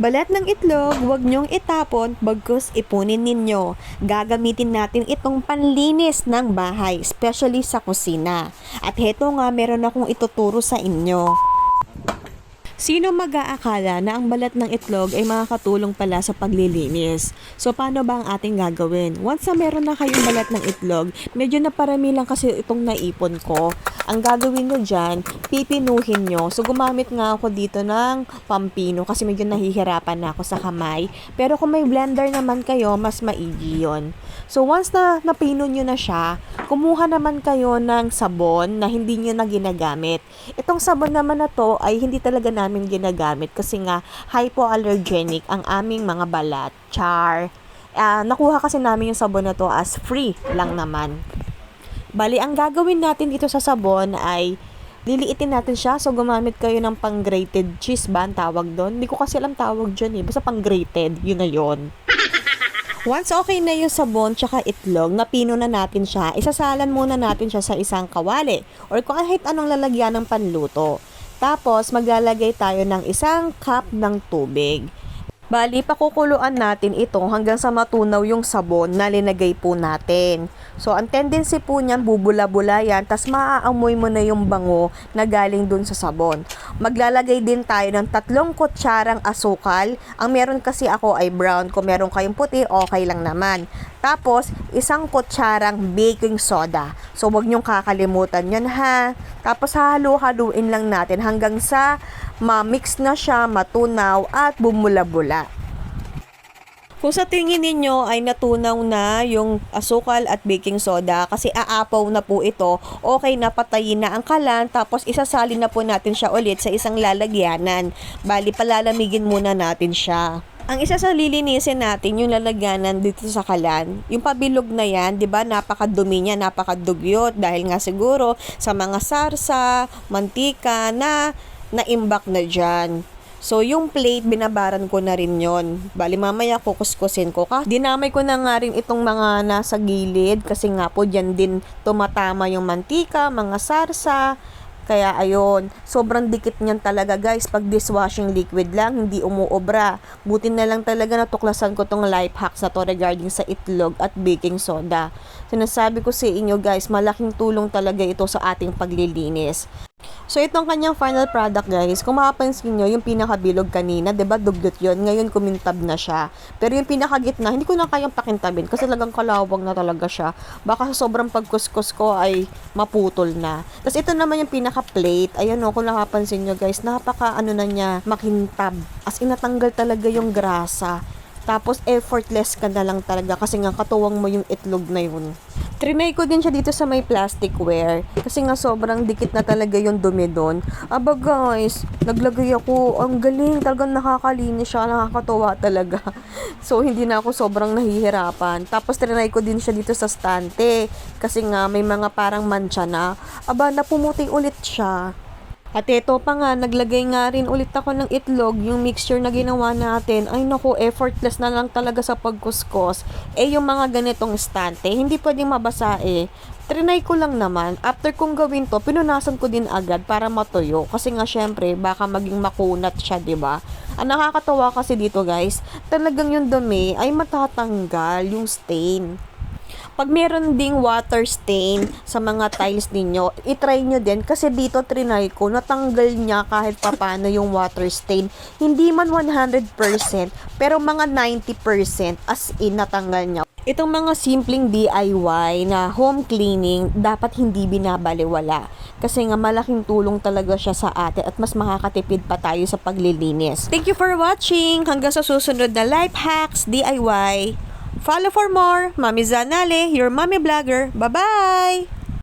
Balat ng itlog, huwag niyong itapon, bagkus ipunin ninyo. Gagamitin natin itong panlinis ng bahay, especially sa kusina. At heto nga, meron akong ituturo sa inyo. Sino mag-aakala na ang balat ng itlog ay makakatulong pala sa paglilinis? So, paano ba ang ating gagawin? Once na meron na kayong balat ng itlog, medyo naparami lang kasi itong naipon ko. Ang gagawin nyo dyan, pipinuhin nyo. So, gumamit nga ako dito ng pampino kasi medyo nahihirapan na ako sa kamay. Pero kung may blender naman kayo, mas maigi yon. So, once na napino nyo na siya, kumuha naman kayo ng sabon na hindi nyo na ginagamit. Itong sabon naman na to ay hindi talaga namin ginagamit kasi nga hypoallergenic ang aming mga balat. Char. Ah, nakuha kasi namin yung sabon na to as free lang naman. Bali, ang gagawin natin dito sa sabon ay liliitin natin siya. So, gumamit kayo ng pang-grated cheese ba ang tawag doon? Hindi ko kasi alam tawag dyan eh. Basta pang-grated. Yun na yun. Once okay na yung sabon tsaka itlog, napino na natin siya, isasalan muna natin siya sa isang kawali or kahit anong lalagyan ng panluto. Tapos, maglalagay tayo ng isang cup ng tubig. Bali, pakukuluan natin ito hanggang sa matunaw yung sabon na linagay po natin. So, ang tendency po niyan, bubula-bula yan, tas maaamoy mo na yung bango na galing dun sa sabon. Maglalagay din tayo ng tatlong kutsarang asukal. Ang meron kasi ako ay brown. Kung meron kayong puti, okay lang naman. Tapos, isang kutsarang baking soda. So, wag niyong kakalimutan yun ha. Tapos, hahalo-haluin lang natin hanggang sa ma-mix na siya, matunaw, at bumula-bula. Kung sa tingin ninyo ay natunaw na yung asukal at baking soda kasi aapaw na po ito, okay na patayin na ang kalan tapos isasalin na po natin siya ulit sa isang lalagyanan. Bali palalamigin muna natin siya. Ang isa sa lilinisin natin yung lalagyanan dito sa kalan, yung pabilog na yan, 'di ba? Napakadumi niya, napakadugyot dahil nga siguro sa mga sarsa, mantika na naimbak na diyan. So, yung plate, binabaran ko na rin yon. Bali, mamaya kukuskusin ko. Ka. Dinamay ko na nga rin itong mga nasa gilid kasi nga po dyan din tumatama yung mantika, mga sarsa. Kaya ayun, sobrang dikit niyan talaga guys. Pag dishwashing liquid lang, hindi umuobra. Buti na lang talaga natuklasan ko tong life hacks na to regarding sa itlog at baking soda. Sinasabi ko sa inyo guys, malaking tulong talaga ito sa ating paglilinis. So, itong kanyang final product, guys, kung mapapansin nyo, yung pinakabilog kanina, 'di ba dugyot yon Ngayon, kumintab na siya. Pero yung pinakagitna, hindi ko na kayang pakintabin kasi talagang kalawang na talaga siya. Baka sa sobrang pagkuskus ko ay maputol na. Tapos, ito naman yung pinaka-plate. Ayan o, kung nakapansin nyo, guys, napaka ano na niya, makintab. As in, natanggal talaga yung grasa. Tapos, effortless ka na lang talaga kasi nga katuwang mo yung itlog na yun. Trinay ko din siya dito sa may plasticware kasi nga sobrang dikit na talaga yung dumi doon. Aba guys, naglagay ako. Ang galing, talagang nakakalinis siya, nakakatuwa talaga. So, hindi na ako sobrang nahihirapan. Tapos, trinay ko din siya dito sa stante kasi nga may mga parang mancha na. Aba, napumuti ulit siya. At ito pa nga, naglagay nga rin ulit ako ng itlog, yung mixture na ginawa natin. Ay naku, effortless na lang talaga sa pagkuskos. Eh, yung mga ganitong stante, hindi pwedeng mabasa eh. Trinay ko lang naman. After kong gawin to, pinunasan ko din agad para matuyo. Kasi nga syempre, baka maging makunat siya, ba? Ang nakakatawa kasi dito guys, talagang yung dumi ay matatanggal yung stain pag meron ding water stain sa mga tiles ninyo, itry nyo din kasi dito trinay ko, natanggal niya kahit papano yung water stain. Hindi man 100%, pero mga 90% as in natanggal niya. Itong mga simpleng DIY na home cleaning, dapat hindi binabaliwala. Kasi nga malaking tulong talaga siya sa atin at mas makakatipid pa tayo sa paglilinis. Thank you for watching! Hanggang sa susunod na life hacks, DIY. Follow for more. Mami Zanale, your mommy vlogger. Bye-bye!